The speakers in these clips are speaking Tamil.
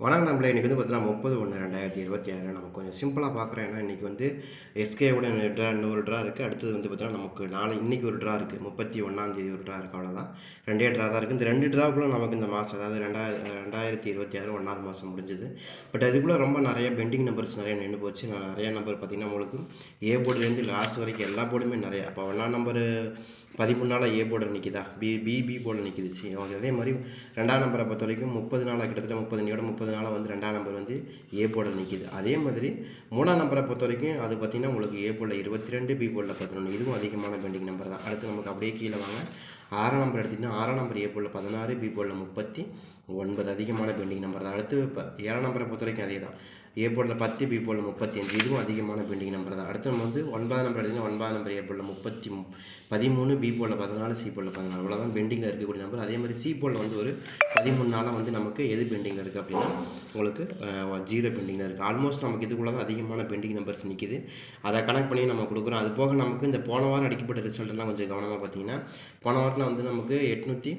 வணக்கம் நம்மள இன்றைக்கி வந்து பார்த்தீங்கன்னா முப்பது ஒன்று ரெண்டாயிரத்தி இருபத்தி ஆறு. நம்ம கொஞ்சம் சிம்பிளாக பார்க்குறோம் ஏன்னா இன்றைக்கி வந்து எஸ்கேவோட ட்ரா இன்னொரு ட்ரா இருக்குது அடுத்தது வந்து பார்த்தீங்கன்னா நமக்கு நாளை இன்றைக்கி ஒரு ட்ரா இருக்குது முப்பத்தி ஒன்றாந்தேதி ஒரு ட்ரா இருக்குது அவ்வளோதான் ரெண்டே ட்ரா தான் இருக்குது இந்த ரெண்டு ட்ராக்குள்ளே நமக்கு இந்த மாதம் அதாவது ரெண்டாயிரம் ரெண்டாயிரத்தி இருபத்தி ஆறு ஒன்றாவது மாதம் முடிஞ்சுது. பட் அதுக்குள்ளே ரொம்ப நிறைய பெண்டிங் நம்பர்ஸ் நிறைய நின்று போச்சு. நான் நிறைய நம்பர் பார்த்திங்கன்னா உங்களுக்கு ஏ போர்டுலேருந்து லாஸ்ட் வரைக்கும் எல்லா போர்டுமே நிறையா. அப்போ ஒன்றாம் நம்பரு பதிமூணு நாளாக ஏ போர்டில் நிற்கிதா பி பி பி போர்டில் நிற்கிது சி அதே மாதிரி ரெண்டாம் நம்பரை பொறுத்த வரைக்கும் முப்பது நாளாக கிட்டத்தட்ட முப்பது நிமிடம் முப்பது நாளாக வந்து ரெண்டாம் நம்பர் வந்து ஏ போர்டில் நிற்கிது அதே மாதிரி மூணாம் நம்பரை பொறுத்த வரைக்கும் அது பார்த்திங்கன்னா உங்களுக்கு ஏ போர்டில் இருபத்தி ரெண்டு பி போர்டில் பதினொன்று இதுவும் அதிகமான பெண்டிங் நம்பர் தான். அடுத்து நமக்கு அப்படியே கீழே வாங்க. ஆறாம் நம்பர் எடுத்திங்கன்னா ஆறாம் நம்பர் ஏ போர்டில் பதினாறு பி போர்டில் முப்பத்தி ஒன்பது. அதிகமான பெண்டிங் நம்பர் தான். அடுத்து இப்போ ஏழாம் நம்பரை பொறுத்த வரைக்கும் அதே தான். ஏ போர்டில் பத்து பி போர்டில் முப்பத்தி அஞ்சு இதுவும் அதிகமான பெண்டிங் நம்பர் தான். அடுத்து நம்ம வந்து ஒன்பதாம் நம்பர் எடுத்திங்கன்னா ஒன்பதாம் நம்பர் ஏ போர்டில் முப்பத்தி பதிமூணு பி போர்டில் பதினாலு சி போர்டில் பதினாலு. அவ்வளோதான் பெண்டிங்கில் இருக்கக்கூடிய நம்பர் அதே மாதிரி சி போர்டில் வந்து ஒரு பதிமூணு நாளாக வந்து நமக்கு எது பெண்டிங்கில் இருக்குது அப்படின்னா உங்களுக்கு ஜீரோ பெண்டிங்கில் இருக்குது ஆல்மோஸ்ட் நமக்கு இதுக்குள்ள தான் அதிகமான பெண்டிங் நம்பர்ஸ் நிற்கிது அதை கனெக்ட் பண்ணி நம்ம கொடுக்குறோம். அது போக நமக்கு இந்த போன வாரம் அடிக்கப்பட்ட ரிசல்ட்டெல்லாம் கொஞ்சம் கவனமாக பார்த்தீங்கன்னா போன வாரத்தில் வந்து நமக்கு எட்நூற்றி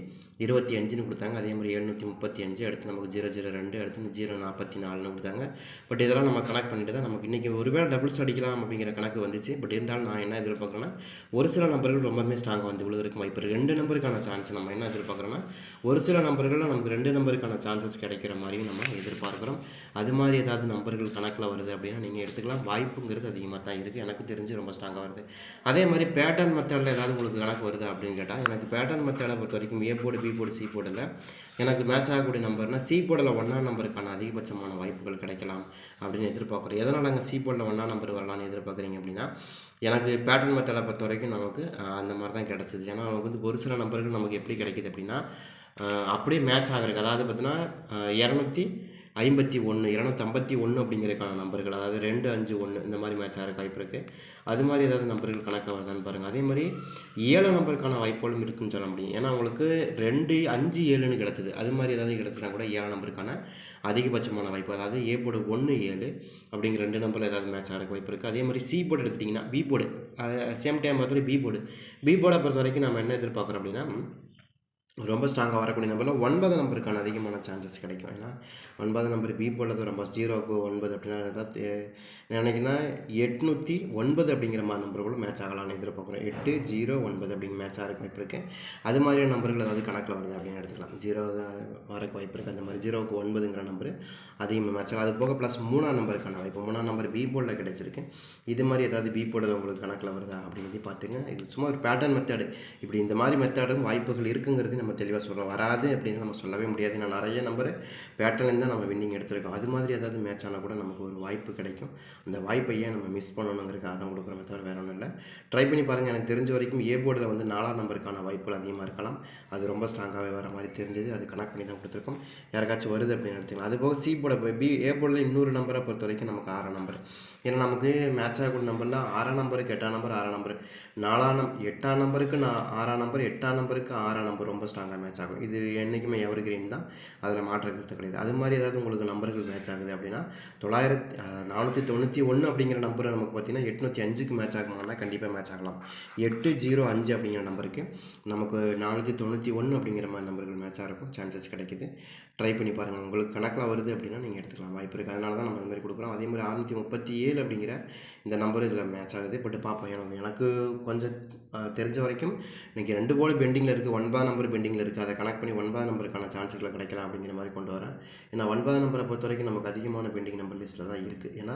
இருபத்தி அஞ்சுன்னு கொடுத்தாங்க. அதே மாதிரி எழுநூற்றி முப்பத்தி அஞ்சு அடுத்து நமக்கு ஜீரோ ஜீரோ ரெண்டு அடுத்து ஜீரோ நாற்பத்தி நாலுன்னு கொடுத்தாங்க. பட் இதெல்லாம் நம்ம கனெக்ட் பண்ணிட்டு தான் நமக்கு இன்றைக்கி ஒருவேளை டபுள்ஸ் அடிக்கலாம் அப்படிங்கிற கணக்கு வந்துச்சு. பட் இருந்தாலும் நான் என்ன எதிர்பார்க்குறேன்னா ஒரு சில நம்பர்கள் ரொம்பவே ஸ்ட்ராங்காக வந்து விழுதுருக்குமா இப்போ ரெண்டு நம்பருக்கான சான்ஸ் நம்ம என்ன எதிர்பார்க்குறோன்னா ஒரு சில நம்பர்களில் நமக்கு ரெண்டு நம்பருக்கான சான்சஸ் கிடைக்கிற மாதிரியும் நம்ம எதிர்பார்க்குறோம். அது மாதிரி ஏதாவது நம்பர்கள் கணக்கில் வருது அப்படின்னா நீங்கள் எடுத்துக்கலாம். வாய்ப்புங்கிறது அதிகமாக தான் இருக்குது எனக்கு தெரிஞ்சு ரொம்ப ஸ்ட்ராங்காக வருது. அதே மாதிரி பேட்டர்ன் மெத்தடில் ஏதாவது உங்களுக்கு கணக்கு வருது அப்படின்னு கேட்டால் எனக்கு பேட்டர்ன் மெத்தடை பொறுத்த வரைக்கும் A board B board C போர்டில் எனக்கு மேட்ச் ஆகக்கூடிய நம்பர்னால் சி போர்டில் ஒன்றாம் நம்பருக்கான அதிகபட்சமான வாய்ப்புகள் கிடைக்கலாம் அப்படின்னு எதிர்பார்க்குறோம். எதனால் அங்கே சி போர்டில் ஒன்றாம் நம்பர் வரலான்னு எதிர்பார்க்குறீங்க அப்படின்னா எனக்கு பேட்டர்ன் மெத்தடை பொறுத்த வரைக்கும் நமக்கு அந்த மாதிரி தான் கிடச்சிது. ஏன்னா நமக்கு வந்து ஒரு சில நம்பர்கள் நமக்கு எப்படி கிடைக்கிது அப்படின்னா அப்படியே மேட்ச் ஆகிறதுக்கு அதாவது பார்த்தீங்கன்னா இரநூத்தி ஐம்பத்தி ஒன்று இரநூத்தம்பத்தி ஒன்று அப்படிங்கிறதுக்கான நம்பர்கள் அதாவது ரெண்டு அஞ்சு ஒன்று இந்த மாதிரி மேட்ச் ஆகிற வாய்ப்பு இருக்குது அது மாதிரி ஏதாவது நம்பர்கள் கணக்காக வருதான்னு பாருங்கள் அதே மாதிரி ஏழு நம்பருக்கான வாய்ப்புகளும் இருக்குன்னு சொல்ல முடியும். ஏன்னா உங்களுக்கு ரெண்டு அஞ்சு ஏழுன்னு கிடச்சிது. அது மாதிரி ஏதாவது கிடச்சினா கூட ஏழு நம்பருக்கான அதிகபட்சமான வாய்ப்பு. அதாவது ஏ போர்டு ஒன்று ஏழு அப்படிங்கிற ரெண்டு நம்பரில் ஏதாவது மேட்ச் ஆகிற வாய்ப்பு இருக்குது அதே மாதிரி சி போர்டு எடுத்துட்டிங்கன்னா பி போர்டு சேம் டைம் பார்த்துட்டு பி போர்டு பி போர்டை பொறுத்த வரைக்கும் நம்ம என்ன எதிர்பார்க்குறோம் அப்படின்னா ரொம்ப ஸ்ட்ராங்காக வரக்கூடிய நம்பரில் ஒன்பது நம்பருக்கான அதிகமான சான்சஸ் கிடைக்கும். ஏன்னா ஒன்பது நம்பர் பி போலது ரொம்ப ஜீரோக்கு ஒன்பது அப்படின்னா அதாவது நினைக்கினா எட்நூற்றி ஒன்பது அப்படிங்கிற மாதிரி நம்பர் கூட மேட்ச் ஆகலாம்னு எதிர்பார்க்குறோம். எட்டு ஜீரோ ஒன்பது அப்படிங்கிற மேட்ச் ஆகிறக்கு வாய்ப்பு இருக்குது அது மாதிரியான நம்பர்கள் ஏதாவது கணக்கில் வருது அப்படின்னு எடுத்துக்கலாம். ஜீரோ வரக்கு வாய்ப்பு இருக்குது அந்த மாதிரி ஜீரோவுக்கு ஒன்பதுங்கிற நம்பர் அதிகமாக மேட்ச் ஆகும் அது போக ப்ளஸ் மூணாம் நம்பருக்கான வாய்ப்பு. மூணாம் நம்பர் பி போர்டில் கிடைச்சிருக்கு. இது மாதிரி ஏதாவது பி போர்டில் உங்களுக்கு கணக்கில் வருதா அப்படிங்கிறது பார்த்துங்க. இது சும்மா ஒரு பேட்டர்ன் மெத்தேடு இப்படி இந்த மாதிரி மெத்தேடும் வாய்ப்புகள் இருக்குங்கிறது நம்ம தெளிவாக சொல்கிறோம் வராது அப்படின்னு நம்ம சொல்லவே முடியாது. நான் நிறைய நம்பர் பேட்டர்லேருந்து தான் நம்ம வின்னிங் எடுத்திருக்கோம். அது மாதிரி ஏதாவது மேட்ச் ஆனால் கூட நமக்கு ஒரு வாய்ப்பு கிடைக்கும். அந்த வாய்ப்பை ஏன் நம்ம மிஸ் பண்ணணுங்கிறதுக்காக தான் கொடுக்குறோமே தவிர வேற ஒன்றும் இல்லை. ட்ரை பண்ணி பாருங்கள் எனக்கு தெரிஞ்ச வரைக்கும் ஏ போர்டில் வந்து நாலாம் நம்பருக்கான வாய்ப்புகள் அதிகமாக இருக்கலாம். அது ரொம்ப ஸ்ட்ராங்காகவே வர மாதிரி தெரிஞ்சது. அது கனெக்ட் பண்ணி தான் கொடுத்துருக்கோம். யாருக்காச்சும் வருது அப்படின்னு எடுத்துக்கலாம் அது போக சி போர்டை பி ஏ போர்டில் இன்னொரு நம்பரை பொறுத்த வரைக்கும் நமக்கு ஆறாம் நம்பர் ஏன்னா நமக்கு மேட்ச் ஆகக்கூடிய நம்பர்லாம் ஆறாம் நம்பருக்கு எட்டாம் நம்பர் ஆறாம் நம்பர் நாலாம் நம் எட்டாம் நம்பருக்கு நான் ஆறாம் நம்பர் எட்டாம் நம்பருக்கு ஆறாம் நம்பர் ரொம்ப ஸ்ட்ராங் ஸ்ட்ராங்காக மேட்ச் ஆகும். இது என்றைக்குமே எவர் கிரீன் தான். அதில் மாற்ற கருத்து கிடையாது. அது மாதிரி ஏதாவது உங்களுக்கு நம்பர்கள் மேட்ச் ஆகுது அப்படின்னா தொள்ளாயிரத்தி நானூற்றி தொண்ணூற்றி ஒன்று அப்படிங்கிற நம்பர் நமக்கு பார்த்தீங்கன்னா எட்நூற்றி அஞ்சுக்கு மேட்ச் ஆகுமானா கண்டிப்பாக மேட்ச் ஆகலாம். எட்டு ஜீரோ அஞ்சு அப்படிங்கிற நம்பருக்கு நமக்கு நானூற்றி தொண்ணூற்றி ஒன்று அப்படிங்கிற மாதிரி நம்பர்கள் மேட்ச் ஆகிறக்கும் சான்சஸ் கிடைக்குது. ட்ரை பண்ணி பாருங்கள் உங்களுக்கு கணக்கில் வருது அப்படின்னா நீங்கள் எடுத்துக்கலாம். வாய்ப்பு இருக்குது அதனால தான் நம்ம மாதிரி கொடுக்குறோம். அதே மாதிரி அறுநூற்றி முப்பத்தி ஏழு அப்படிங்கிற இந்த நம்பர் இதில் மேட்ச் ஆகுது. பட் பார்ப்போம் எனக்கு எனக்கு கொஞ்சம் தெரிஞ்ச வரைக்கும் இன்றைக்கி ரெண்டு போல் பெண்டிங்கில் இருக்குது ஒன்பதாம் நம்பர் பெண்டிங் பெண்டிங்கில் இருக்குது அதை கனெக்ட் பண்ணி ஒன்பதாம் நம்பருக்கான சான்ஸுகளை கிடைக்கலாம் அப்படிங்கிற மாதிரி கொண்டு வரேன். ஏன்னா ஒன்பதாம் நம்பரை பொறுத்த வரைக்கும் நமக்கு அதிகமான பெண்டிங் நம்பர் லிஸ்ட்டில் தான் இருக்குது ஏன்னா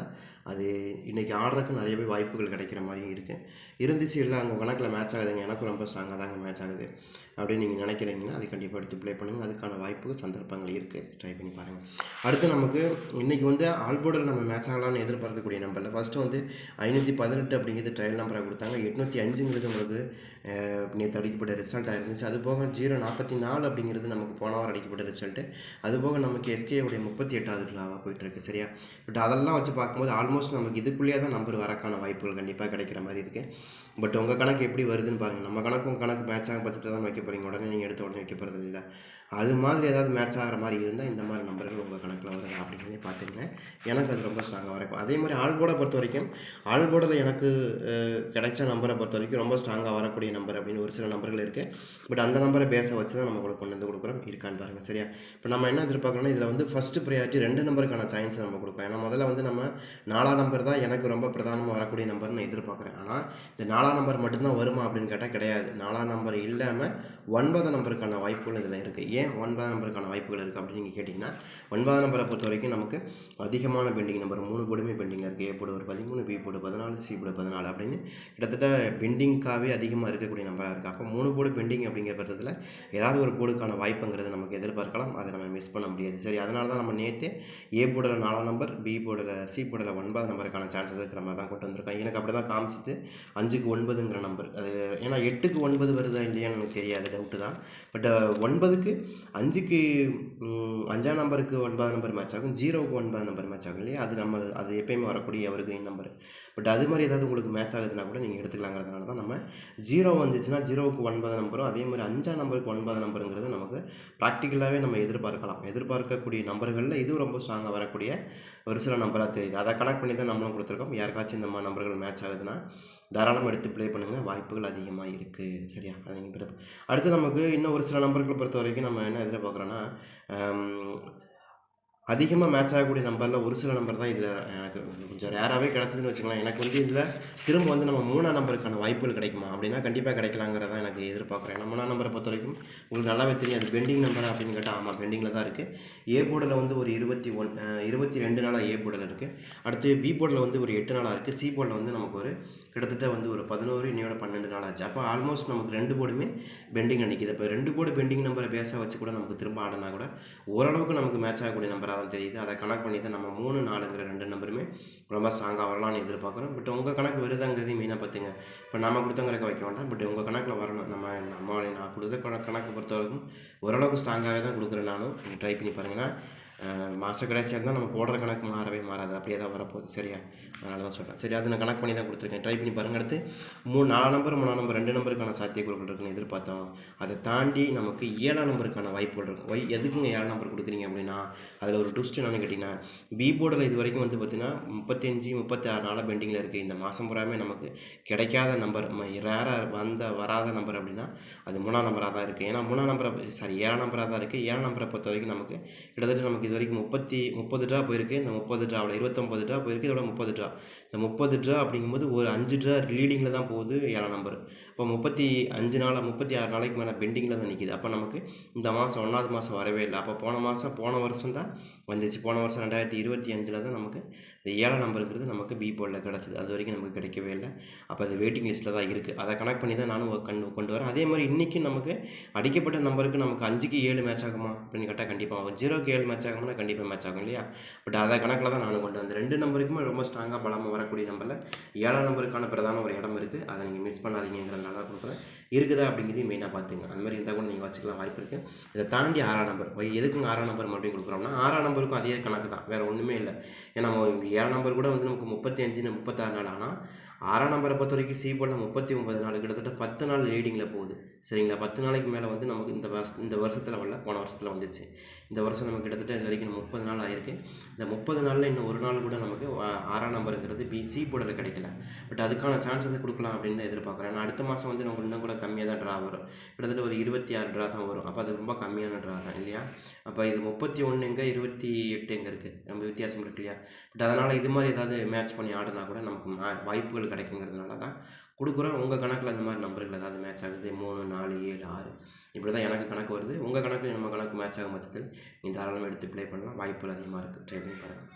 அது இன்றைக்கி ஆடுறதுக்கு நிறையவே வாய்ப்புகள் கிடைக்கிற மாதிரியும் இருக்குது இருந்துச்சு இல்லை அங்கே கணக்கில் மேட்ச் ஆகுதுங்க. எனக்கும் ரொம்ப ஸ்ட்ராங்காக தாங்க மேட்ச் ஆகுது. அப்படின்னு நீங்கள் நினைக்கிறீங்கன்னா அது கண்டிப்பாக எடுத்து ப்ளே பண்ணுங்கள் அதுக்கான வாய்ப்பு சந்தர்ப்பங்கள் இருக்குது ட்ரை பண்ணி பாருங்கள் அடுத்து நமக்கு இன்றைக்கி வந்து ஆல்போர்டில் நம்ம மேட்ச் ஆகலாம்னு எதிர்பார்க்கக்கூடிய நம்பரில் ஃபஸ்ட்டு வந்து ஐநூற்றி பதினெட்டு அப்படிங்கிறது ட்ரையல் நம்பராக கொடுத்தாங்க. எட்நூற்றி அஞ்சுங்கிறது உங்களுக்கு நேற்று அடிக்கப்பட்ட ரிசல்ட்டாக இருந்துச்சு. அது போக ஜீரோ நாற்பத்தி நாலு அப்படிங்கிறது நமக்கு போன வாரம் அடிக்கப்பட்ட ரிசல்ட்டு அது போக நமக்கு எஸ்கேவுடைய முப்பத்தி எட்டாவது கிளாவாக போயிட்டுருக்கு சரியா? பட் அதெல்லாம் வச்சு பார்க்கும்போது ஆல்மோஸ்ட் நமக்கு இதுக்குள்ளேயே தான் நம்பர் வரக்கான வாய்ப்புகள் கண்டிப்பாக கிடைக்கிற மாதிரி இருக்குது பட் உங்கள் கணக்கு எப்படி வருதுன்னு பாருங்கள் நம்ம கணக்கும் கணக்கு மேட்ச் ஆகும் பட்சத்தில் தான் வைக்க போகிறீங்க உடனே நீங்கள் எடுத்த உடனே வைக்க போகிறது இல்லை. அது மாதிரி ஏதாவது மேட்ச் ஆகிற மாதிரி இருந்தால் இந்த மாதிரி நம்பர்கள் உங்கள் கணக்கில் வருது அப்படிங்கிறதே பார்த்துருங்க எனக்கு அது ரொம்ப ஸ்ட்ராங்காக இருக்கும் அதே மாதிரி ஆல்போர்டை பொறுத்த வரைக்கும் ஆல்போர்டில் எனக்கு கிடைச்ச நம்பரை பொறுத்த வரைக்கும் ரொம்ப ஸ்ட்ராங்காக வரக்கூடிய நம்பர் அப்படின்னு ஒரு சில நம்பர்கள் இருக்குது பட் அந்த நம்பரை பேச வச்சு தான் நம்ம கூட கொண்டு வந்து கொடுக்குறோம். இருக்கான்னு பாருங்கள் சரியா? இப்போ நம்ம என்ன எதிர்பார்க்குறோம்னா இதில் வந்து ஃபஸ்ட்டு ப்ரையாரிட்டி ரெண்டு நம்பருக்கான சான்ஸ் நம்ம கொடுக்கலாம். ஏன்னா முதல்ல வந்து நம்ம நாலாம் நம்பர் தான் எனக்கு ரொம்ப பிரதானமாக வரக்கூடிய நம்பர்னு நான் எதிர்பார்க்குறேன். ஆனால் இந்த நாலாம் நம்பர் மட்டும்தான் வருமா அப்படின்னு கேட்டால் கிடையாது. நாலாம் நம்பர் இல்லாமல் ஒன்பதாம் நம்பருக்கான வாய்ப்புகள் இதில் இருக்குது ஏன் ஒன்பதாம் நம்பருக்கான வாய்ப்புகள் இருக்குது அப்படின்னு நீங்கள் கேட்டிங்கன்னா ஒன்பதாம் நம்பரை பொறுத்த வரைக்கும் நமக்கு அதிகமான பெண்டிங் நம்பர் மூணு போடுமே பெண்டிங் இருக்குது ஏ போடு ஒரு பதிமூணு பி போடு பதினாலு சி போடு பதினாலு அப்படின்னு கிட்டத்தட்ட பெண்டிங்காகவே அதிகமாக இருக்கக்கூடிய நம்பராக இருக்குது அப்போ மூணு போடு பெண்டிங் அப்படிங்கிற பட்சத்தில் ஏதாவது ஒரு கோடுக்கான வாய்ப்புங்கிறது நமக்கு எதிர்பார்க்கலாம் அதை நம்ம மிஸ் பண்ண முடியாது. சரி அதனால தான் நம்ம நேற்று ஏ போர்டில் நாலாம் நம்பர் பி போர்டில் சி போர்டில் ஒன்பது நம்பருக்கான சான்சஸ் இருக்கிற மாதிரி தான் கொண்டு வந்திருக்கோம் எனக்கு அப்படி தான் காமிச்சிட்டு அஞ்சுக்கு ஒன்பதுங்கிற நம்பர் அது ஏன்னா எட்டுக்கு ஒன்பது வருதா இல்லையான்னு எனக்கு தெரியாது டவுட்டு தான். பட் ஒன்பதுக்கு அஞ்சுக்கு அஞ்சாம் நம்பருக்கு ஒன்பதாம் நம்பர் மேட்ச் ஆகும் ஜீரோவுக்கு ஒன்பதாம் நம்பர் மேட்ச் ஆகும் இல்லையா? அது நம்ம அது எப்பயுமே வரக்கூடிய ஒரு கிரீன் நம்பர் பட் அது மாதிரி ஏதாவது உங்களுக்கு மேட்ச் ஆகுதுன்னா கூட நீங்கள் எடுத்துக்கலாங்கிறதுனால தான் நம்ம ஜீரோ வந்துச்சுன்னா ஜீரோவுக்கு ஒன்பது நம்பரும் அதே மாதிரி அஞ்சாம் நம்பருக்கு ஒன்பது நம்பருங்கிறது நமக்கு ப்ராக்டிக்கலாகவே நம்ம எதிர்பார்க்கலாம். எதிர்பார்க்கக்கூடிய நம்பர்களில் இதுவும் ரொம்ப ஸ்ட்ராங்காக வரக்கூடிய ஒரு சில நம்பராக தெரியுது. அதை கனெக்ட் பண்ணி தான் நம்மளும் கொடுத்துருக்கோம். யாருக்காச்சும் இந்த மாதிரி நம்பர்கள் மேட்ச் ஆகுதுன்னா தாராளமாக எடுத்து ப்ளே பண்ணுங்கள் வாய்ப்புகள் அதிகமாக இருக்குது சரியா? அது நீங்கள் அடுத்து நமக்கு இன்னும் ஒரு சில நம்பர்களை பொறுத்த வரைக்கும் நம்ம என்ன எதிர்பார்க்குறோன்னா அதிகமாக மேட்ச் ஆகக்கூடிய நம்பரில் ஒரு சில நம்பர் தான் இதில் எனக்கு கொஞ்சம் ரேராகவே கிடச்சதுன்னு வச்சுக்கலாம் எனக்கு வந்து இதில் திரும்ப வந்து நம்ம மூணாம் நம்பருக்கான வாய்ப்புகள் கிடைக்குமா? அப்படின்னா கண்டிப்பாக கிடைக்கலாங்கிறத எனக்கு எதிர்பார்க்குறேன். ஏன்னா மூணாம் நம்பரை பொறுத்த வரைக்கும் உங்களுக்கு நல்லாவே தெரியும் அது பெண்டிங் நம்பர் அப்படின்னு கேட்டால் ஆமாம் பெண்டிங்கில் தான் இருக்குது ஏ போர்டில் வந்து ஒரு இருபத்தி ஒன் இருபத்தி ரெண்டு நாளாக ஏ போர்டில் இருக்குது அடுத்து பி போர்டில் வந்து ஒரு எட்டு நாளாக இருக்குது சி போர்டில் வந்து நமக்கு ஒரு கிட்டத்தட்ட வந்து ஒரு பதினோரு இன்னையோட பன்னெண்டு நாள் ஆச்சு அப்போ ஆல்மோஸ்ட் நமக்கு ரெண்டு போர்டுமே பெண்டிங் அன்றைக்கிது இப்போ ரெண்டு போர்டு பெண்டிங் நம்பரை பேச வச்சு கூட நமக்கு திரும்ப ஆடினா கூட ஓரளவுக்கு நமக்கு மேட்ச் ஆகக்கூடிய நம்பராக தான் தெரியுது. அதை கணக்கு பண்ணி தான் நம்ம மூணு நாலுங்கிற ரெண்டு நம்பருமே ரொம்ப ஸ்ட்ராங்காக வரலாம்னு எதிர்பார்க்குறோம். பட் உங்கள் கணக்கு வருதாங்கிறதையும் மெயினாக பார்த்துங்க இப்போ நம்ம கொடுத்த கணக்கு வைக்க வேண்டாம். பட் உங்கள் கணக்கில் வரணும். நம்ம நம்ம நான் கொடுத்த கணக்கு கணக்கு பொறுத்த வரைக்கும் ஓரளவுக்கு ஸ்ட்ராங்காகவே தான் கொடுக்குறேன் நானும். நீங்கள் ட்ரை பண்ணி பாருங்கன்னா மாத கடைசியாக இருந்தால் நம்ம போடுற கணக்கு மாறவே மாறாது. அப்படியே தான் வரப்போகுது. சரியா? அதனால தான் சொல்கிறேன் சரி அது நான் கணக்கு பண்ணி தான் கொடுத்துருக்கேன். ட்ரை பண்ணி பாருங்கள் அடுத்து மூணு நாலு நம்பர் மூணாம் நம்பர் ரெண்டு நம்பருக்கான சாத்தியக்கூறுகள் இருக்குன்னு எதிர்பார்த்தோம். அதை தாண்டி நமக்கு ஏழாம் நம்பருக்கான வாய்ப்புகள் இருக்கும். ஒய் எதுக்குங்க ஏழாம் நம்பர் கொடுக்குறீங்க அப்படின்னா அதில் ஒரு ட்விஸ்ட் என்னன்னு கேட்டிங்கன்னா பி போர்டில் இது வரைக்கும் வந்து பார்த்திங்கன்னா முப்பத்தஞ்சு முப்பத்தி ஆறு நாளாக பெண்டிங்கில் இருக்குது இந்த மாதம் பூராமே நமக்கு கிடைக்காத நம்பர் ரேராக வந்த வராத நம்பர் அப்படின்னா அது மூணாம் நம்பராக தான் இருக்குது ஏன்னா மூணாம் நம்பரை சாரி ஏழாம் நம்பராக தான் இருக்குது ஏழாம் நம்பரை பொறுத்த வரைக்கும் நமக்கு கிட்டத்தட்ட நமக்கு இது வரைக்கும் முப்பத்தி முப்பது ட்ரா போயிருக்கு இந்த முப்பது ட்ராவில் இருபத்தொம்பது ட்ரா போயிருக்கு இதோட முப்பது ட்ரா இந்த முப்பது ட்ரா அப்படிங்கும்போது ஒரு அஞ்சு ட்ரா லீடிங்கில் தான் போகுது ஏழாம் நம்பர் இப்போ முப்பத்தி அஞ்சு நாளாக முப்பத்தி ஆறு நாளைக்கு மேலே பெண்டிங்கில் தான் நிற்கிது அப்போ நமக்கு இந்த மாதம் ஒன்றாவது மாதம் வரவே இல்லை. அப்போ போன மாதம் போன வருஷம் தான் வந்துச்சு. போன வருஷம் ரெண்டாயிரத்தி இருபத்தி அஞ்சில் தான் நமக்கு இந்த ஏழாம் நம்பருங்கிறது நமக்கு பி போர்டில் கிடச்சிது. அது வரைக்கும் நமக்கு கிடைக்கவே இல்லை. அப்போ அது வெயிட்டிங் லிஸ்ட்டில் தான் இருக்குது அதை கனெக்ட் பண்ணி தான் நானும் கண் கொண்டு வரேன். அதே மாதிரி இன்றைக்கி நமக்கு அடிக்கப்பட்ட நம்பருக்கு நமக்கு அஞ்சுக்கு ஏழு மேட்ச் ஆகுமா அப்படின்னு கேட்டால் கண்டிப்பாக ஆகும். ஜீரோக்கு ஏழு மேட்ச் ஆகும்னா கண்டிப்பாக மேட்ச் ஆகும் இல்லையா? பட் அதை கணக்கில் தான் நானும் கொண்டு வந்தேன். ரெண்டு நம்பருக்குமே ரொம்ப ஸ்ட்ராங்காக பலமாக வரக்கூடிய நம்பரில் ஏழாம் நம்பருக்கான பிரதான ஒரு இடம் இருக்குது அதை நீங்கள் மிஸ் நான் நல்லா கொடுக்குறேன். இருக்குதா அப்படிங்கிறதையும் மெயினாக பார்த்துங்க. அந்த மாதிரி இருந்தால் கூட நீங்கள் வச்சுக்கலாம் வாய்ப்பு இருக்குது இதை தாண்டி ஆறாம் நம்பர் வை எதுக்குங்க ஆறாம் நம்பர் மறுபடியும் கொடுக்குறோம்னா ஆறாம் நம்பருக்கும் அதே கணக்கு தான். வேறு ஒன்றுமே இல்லை. ஏன்னா நம்ம ஏழாம் நம்பர் கூட வந்து நமக்கு முப்பத்தி அஞ்சு முப்பத்தாறு நாள். ஆனால் ஆறாம் நம்பரை பொறுத்த வரைக்கும் சி போல முப்பத்தி ஒன்பது நாள். கிட்டத்தட்ட பத்து நாள் லீடிங்கில் போகுது. சரிங்களா? பத்து நாளைக்கு மேலே வந்து நமக்கு இந்த வருஷ இந்த வருஷத்தில் வரல போன வருஷத்தில் வந்துச்சு. இந்த வருஷம் நமக்கு கிட்டத்தட்ட இது வரைக்கும் முப்பது நாள் ஆயிருக்கு. இந்த முப்பது நாளில் இன்னும் ஒரு நாள் கூட நமக்கு ஆறாம் நம்பருங்கிறது பி சி போர்டில் கிடைக்கல. பட் அதுக்கான சான்ஸ் வந்து கொடுக்கலாம் அப்படின்னு தான் எதிர்பார்க்குறேன். நான் அடுத்த மாதம் வந்து நமக்கு இன்னும் கூட கம்மியாக தான் ட்ரா வரும். கிட்டத்தட்ட ஒரு இருபத்தி ஆறு ட்ரா தான் வரும். அப்போ அது ரொம்ப கம்மியான ட்ரா தான் இல்லையா? அப்போ இது முப்பத்தி ஒன்று எங்கே இருபத்தி எட்டு எங்கே இருக்குது நம்ம வித்தியாசம் இருக்கு இல்லையா? பட் அதனால் இது மாதிரி ஏதாவது மேட்ச் பண்ணி ஆடினா கூட நமக்கு மா- வாய்ப்புகள் கிடைக்குங்கிறதுனால தான் கொடுக்குறோம். உங்கள் கணக்கில் அந்த மாதிரி நம்பர்கள் ஏதாவது மேட்ச் ஆகுது? மூணு நாலு ஏழு ஆறு. இப்படி தான் எனக்கு கணக்கு வருது. உங்கள் கணக்கு நம்ம கணக்கு மேட்ச் ஆகும் பட்சத்தில் நீங்கள் தாராளமாக எடுத்து ப்ளே பண்ணலாம். வாய்ப்புகள் அதிகமாக இருக்குது ட்ரை பண்ணி பாருங்கள்